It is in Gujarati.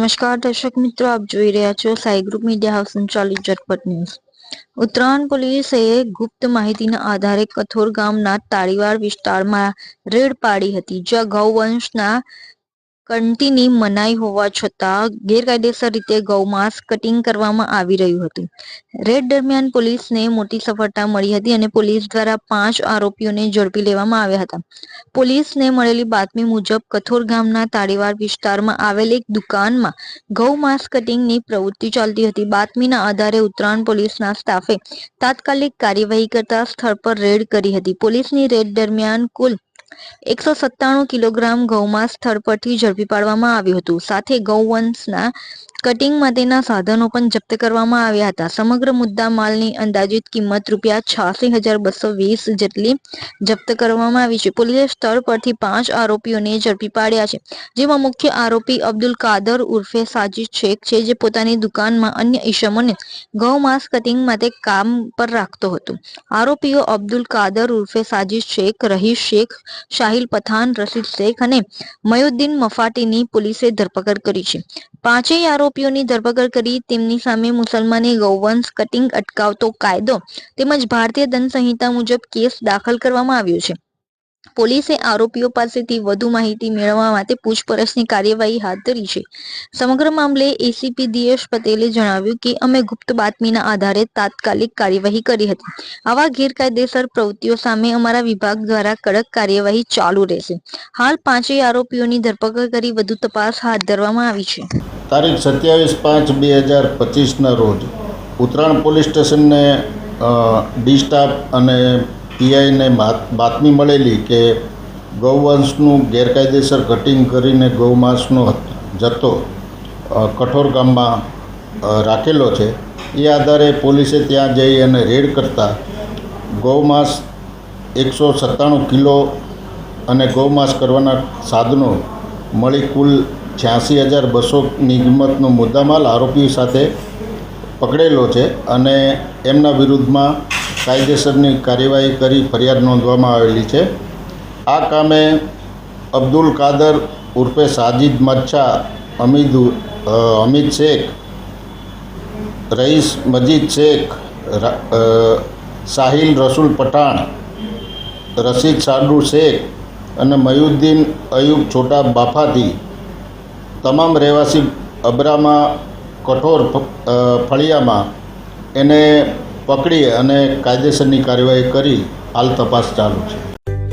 નમસ્કાર દર્શક મિત્રો આપ જોઈ રહ્યા છો સાઈ ગ્રુપ મીડિયા હાઉસ સંચાલિત ઝટપટ ન્યૂઝ ઉત્તરાયણ પોલીસે ગુપ્ત માહિતીના આધારે કથોર ગામના તાળીવાડ વિસ્તારમાં રેડ પાડી હતી જ્યાં ગૌવંશના કંટીની મનાઈ હોવા છતાં ગેરકાયદેસર રીતે ગૌમાંસ કટિંગ કરવામાં આવી રહ્યું હતું. રેડ દરમિયાન પોલીસને મોટી સફળતા મળી હતી અને પોલીસ દ્વારા પાંચ આરોપીઓને ઝડપી લેવામાં આવ્યા હતા. પોલીસને મળેલી બાતમી મુજબ, કથોર ગામના તાળીવાર વિસ્તારમાં આવેલ એક દુકાનમાં ગૌમાંસ કટિંગની પ્રવૃત્તિ ચાલતી હતી. બાતમીના આધારે ઉત્તરાયણ પોલીસના સ્ટાફે તાત્કાલિક કાર્યવાહી કરતા સ્થળ પર રેડ કરી હતી. પોલીસની રેડ દરમિયાન કુલ એકસો સત્તાણું કિલોગ્રામ ગૌમાંસ સ્થળ પરથી ઝડપી પાડવામાં આવ્યું હતું. સાથે ગૌવંશના કટિંગ માટેના સાધનો પણ જપ્ત કરવામાં આવ્યા હતા. સમગ્ર મુદ્દા માલની અંદાજિત કિંમત રૂપિયા છ્યાસી હજાર બસો વીસ જેટલી જપ્ત કરવામાં આવી છે. પોલીસે સ્થળ પરથી પાંચ આરોપીઓને ઝડપી પાડ્યા છે. જેમાં મુખ્ય આરોપી અબ્દુલ કાદર ઉર્ફે સાજીદ શેખ છે, જે પોતાની દુકાનમાં અન્ય ઈસમોને ગૌ માંસ કટિંગ માટે કામ પર રાખતો હતો. આરોપીઓ અબ્દુલ કાદર ઉર્ફે સાજીદ શેખ, રહીશ શેખ, શાહિલ પઠાન રશીદ શેખ અને મયુદ્દીન મફાટીની પોલીસે ધરપકડ કરી છે. પાંચેય આરોપીઓની ધરપકડ કરી તેમની સામે મુસલમાની ગૌવંશ, કટિંગ, અટકાવતો કાયદો તેમજ ભારતીય દંડ સંહિતા મુજબ કેસ દાખલ કરવામાં આવ્યો છે. પોલીસે આરોપીઓ પાસેથી વધુ માહિતી મેળવવા માટે પૂછપરછની કાર્યવાહી હાથ ધરી છે. સમગ્ર મામલે એસીપી દિયેશ પટેલે જણાવ્યું કે અમે ગુપ્ત બાતમીના આધારે તાત્કાલિક કાર્યવાહી કરી હતી. આવા ગેરકાયદેસર પ્રવૃત્તિઓ સામે અમારા વિભાગ દ્વારા કડક કાર્યવાહી ચાલુ રહેશે. હાલ પાંચેય આરોપીઓની ધરપકડ કરી વધુ તપાસ હાથ ધરવામાં આવી છે. તારીખ સત્યાવીસ પાંચ બે હજાર પચીસના રોજ ઉત્તરાયણ પોલીસ સ્ટેશનને ડી સ્ટાફ અને પીઆઈને બાતમી મળેલી કે ગૌવંશનું ગેરકાયદેસર કટિંગ કરીને ગૌમાંસનો જથ્થો કઠોર ગામમાં રાખેલો છે. એ આધારે પોલીસે ત્યાં જઈ અને રેડ કરતાં ગૌમાંસ એકસો સત્તાણું કિલો અને ગૌમાંસ કરવાના સાધનો મળી કુલ છ્યાસી હજાર બસોની કિંમતનો મુદ્દામાલ આરોપી સાથે પકડેલો છે અને એમના વિરુદ્ધમાં કાયદેસરની કાર્યવાહી કરી ફરિયાદ નોંધવામાં આવેલી છે. આ કામે અબ્દુલ કાદર ઉર્ફે સાજિદ મચ્છા, અમીદ અમિત શેખ, રઈસ મજીદ શેખ સાહિલ રસુલ પઠાણ, રશીદ સાડુ શેખ અને મયુદ્દીન અયુબ છોટા બાફાથી તમામ રહેવાસી અબરામાં, કઠોર ફળિયામાં એને પકડી અને કાયદેસરની કાર્યવાહી કરી. હાલ તપાસ ચાલુ છે.